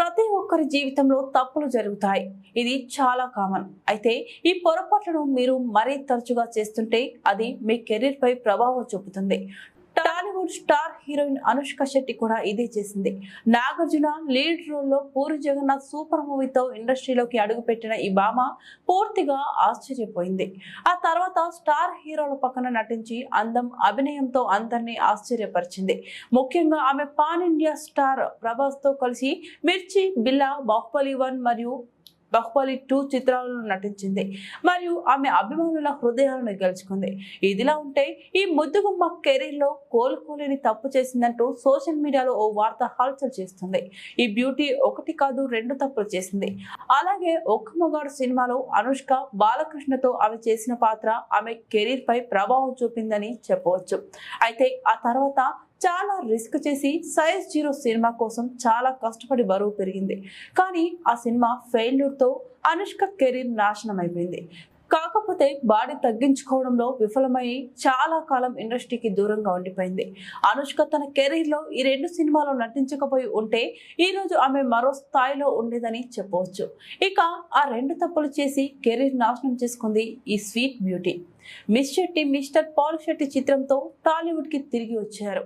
ప్రతి ఒక్కరి జీవితంలో తప్పులు జరుగుతాయి. ఇది చాలా కామన్. అయితే ఈ పొరపాట్లను మీరు మరీ తరచుగా చేస్తుంటే అది మీ కెరీర్ పై ప్రభావం చూపుతుంది. టాలీవుడ్ స్టార్ హీరోయిన్ అనుష్క శెట్టి కూడా ఇదే చేసింది. నాగార్జున లీడ్ రోల్లో పూరి జగన్నాథ్ సూపర్ మూవీతో ఇండస్ట్రీలోకి అడుగుపెట్టిన ఈ భామ పూర్తిగా ఆశ్చర్యపోయింది. ఆ తర్వాత స్టార్ హీరోల పక్కన నటించి అందం అభినయంతో అందరినీ ఆశ్చర్యపరిచింది. ముఖ్యంగా ఆమె పాన్ ఇండియా స్టార్ ప్రభాస్తో కలిసి మిర్చి బిల్లా బాహుబలి వన్ మరియు బాహుబలి టూ చిత్రాలలో నటించింది. మరియు ఆమె అభిమానుల హృదయాలను గెలుచుకుంది. ఇదిలా ఉంటే ఈ ముద్దుగుమ్మ కెరీర్లో కోలుకోలేని తప్పు చేసిందంటూ సోషల్ మీడియాలో ఓ వార్త హల్చల్ చేస్తుంది. ఈ బ్యూటీ ఒకటి కాదు రెండు తప్పులు చేసింది. అలాగే ఒక్క మగాడు సినిమాలో అనుష్క బాలకృష్ణతో ఆమె చేసిన పాత్ర ఆమె కెరీర్ పై ప్రభావం చూపిందని చెప్పవచ్చు. అయితే ఆ తర్వాత చాలా రిస్క్ చేసి సైజ్ జీరో సినిమా కోసం చాలా కష్టపడి బరువు పెరిగింది. కానీ ఆ సినిమా ఫెయిల్యూర్తో అనుష్క కెరీర్ నాశనం అయిపోయింది కాకపోతే బాడీ తగ్గించుకోవడంలో విఫలమై చాలా కాలం ఇండస్ట్రీకి దూరంగా ఉండిపోయింది. అనుష్క తన కెరీర్లో ఈ రెండు సినిమాలు నటించకపోయి ఉంటే ఈరోజు ఆమె మరో స్థాయిలో ఉండేదని చెప్పవచ్చు. ఇక ఆ రెండు తప్పులు చేసి కెరీర్ నాశనం చేసుకుంది ఈ sweet beauty. Miss Shetty mister Polishetty చిత్రంతో టాలీవుడ్కి తిరిగి వచ్చారు.